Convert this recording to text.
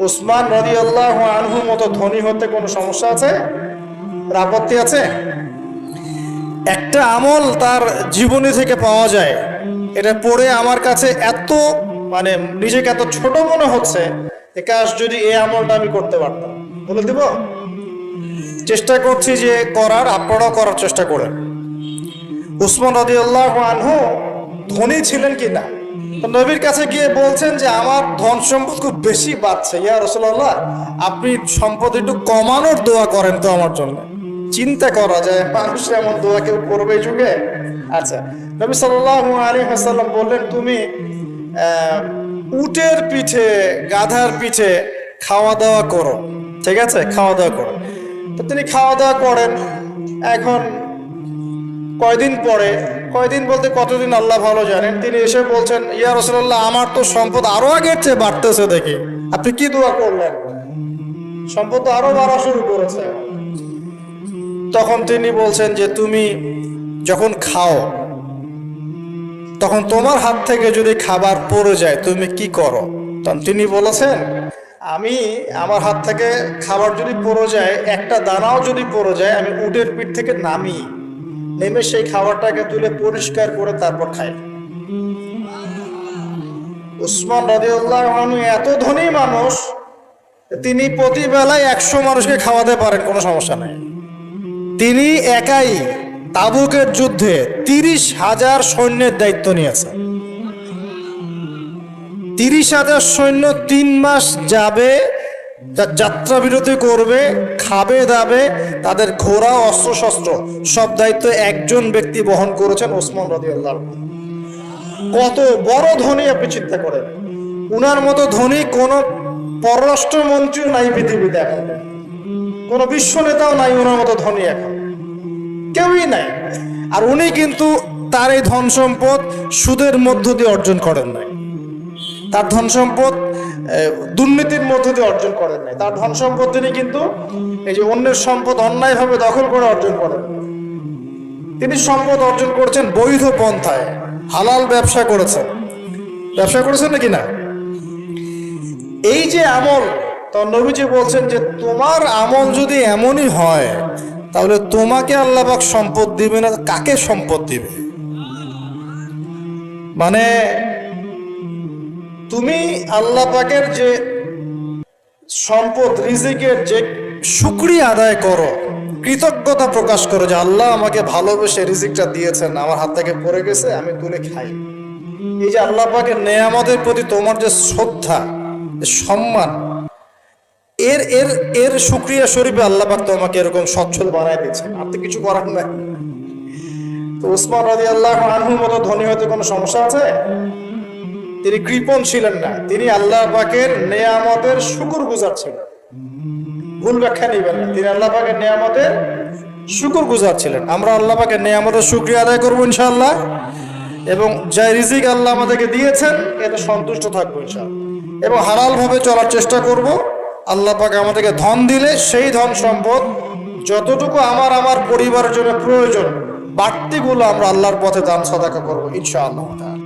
উসমান আল্লাহ আনহুর মতো ধনী হতে কোনো সমস্যা আছে? আপত্তি আছে? একটা আমল তার জীবনী থেকে পাওয়া যায়। এটা পড়ে আমার কাছে এত মানে নিজেকে এত ছোট মনে হচ্ছে এ কাজ যদি এই আমলটা আমি করতে পারতাম। বলে দিব? চেষ্টা করছি যে করার, আপনারাও করার চেষ্টা করেন। উসমান রদি আল্লাহ আনহু ধনী ছিলেন কি না নবীর কাছে গিয়ে বলছেন যে, আমার ধন সম্পদ খুব বেশি বাড়ছে। ইয়া রসুল্লাহ আপনি সম্পদ একটু কমানোর দোয়া করেন তো আমার জন্য। চিন্তা করা যায় মানুষ এমন দোয়া কেউ করবে যুগে? আচ্ছা নবী সাল্লাহ আলী হাসাল্লাম বললেন, তুমি উটের পিঠে, গাধার পিঠে খাওয়া দাওয়া করো। ঠিক আছে? খাওয়া দাওয়া করো। তো তিনি খাওয়া দাওয়া করেন। এখন কয়দিন পরে, কয়দিন বলতে কতদিন আল্লাহ ভালো জানেন? তিনি এসে বলছেন, ইয়া রসুল্লাহ আমার তো সম্পদ আরও আগের চেয়ে বাড়তেছে দেখি। আপনি কি দোয়া করলেন? সম্পদ আরও বাড়া শুরু করেছে। তখন তিনি বলছেন যে, তুমি যখন খাও, তখন তোমার হাত থেকে যদি খাবার পড়ে যায়, তুমি কি করো? তখন তিনি বলেছেন, আমি আমার হাত থেকে খাবার যদি পড়ে যায়, একটা দানাও যদি পড়ে যায়, আমি উটের পিঠ থেকে নামি। নেমে সেই খাবারটাকে তুলে পরিষ্কার করে তারপর খাই উসমান রাজিউল্লাহ এত ধনী মানুষ, তিনি প্রতি বেলায় একশো মানুষকে খাওয়াতে পারেন, কোনো সমস্যা নাই। তিনি একাই তাবুকের যুদ্ধে তিরিশ হাজার সৈন্যের দায়িত্ব নিয়েছেন। তিরিশ হাজার সৈন্য তিন মাস যাবে যাত্রা বিরতি করবে, খাবে, দাবে, তাদের ঘোড়া, অস্ত্র, শস্ত্র, সব দায়িত্ব একজন ব্যক্তি বহন করেছেন ওসমান রাদিয়াল্লাহু। কত বড় ধনী আপনি চিন্তা করেন। উনার মতো ধনী কোন পররাষ্ট্রমন্ত্রী নাই পৃথিবীতে এখন। কোন বিশ্ব নেতাও নাই ওনার মতো ধনী এখন। কেউই নাই। আর উনি কিন্তু তার এই ধন সম্পদ সুদের মধ্য দিয়ে অর্জন করেন নাই। তার ধন সম্পদ দুর্নীতির মধ্য দিয়ে অর্জন করেন নাই। তার ধন সম্পদ তিনি কিন্তু এই যে অন্যের সম্পদ অন্যায়ভাবে দখল করে অর্জন করেন। তিনি সম্পদ অর্জন করছেন বৈধ পন্থায়। হালাল ব্যবসা করেছেন। ব্যবসা করেছেন নাকি না? এই যে আমল, তো নবীজি বলছেন যে, তোমার আমল যদি এমনই হয়, তাহলে তোমাকে আল্লাহবাক সম্পদ দিবে না, কাকে সম্পদ দিবে? মানে তুমি আল্লাহ পাকের যে সম্পদ, রিজিকের যে শুক্রিয়া আদায় করো, কৃতজ্ঞতা প্রকাশ করো যে আল্লাহ আমাকে ভালোবেসে রিজিকটা দিয়েছেন, আমার হাত থেকে পড়ে গেছে, আমি তুলে খাই। এই যে আল্লাহ পাকের নেয়ামতের প্রতি তোমার যে শ্রদ্ধা সম্মান, এর এর এর শুক্রিয়া স্বরূপে আল্লাহ পাক তোমাকে এরকম সচ্ছল বানায় দিয়েছে আর তো কিছু করার নাই। তো উসমান রাজি আল্লাহ আনহুর মতো ধনী হতে কোনো সমস্যা আছে? তিনি কৃপণ ছিলেন না। তিনি আল্লাহ পাকের নেয়ামতের শুকুর গুজার ছিলেন ভুল ব্যাখ্যা নেবেন না। তিনি আল্লাহ পাকের নেয়ামতের শুকুর গুজার ছিলেন আমরা আল্লাহ পাকের নেয়ামতের শুক্রিয়া আদায় করব ইনশাআল্লাহ। এবং যে রিজিক আল্লাহ আমাদেরকে দিয়েছেন, এতে সন্তুষ্ট থাকব ইনশাআল্লাহ। এবং হালাল ভাবে চলার চেষ্টা করব। আল্লাহ পাক আমাদেরকে ধন দিলে সেই ধন সম্পদ যতটুকু আমার আমার পরিবারের জন্য প্রয়োজন, বাড়তিগুলো আমরা আল্লাহর পথে দান, সদাকা করব ইনশাআল্লাহ।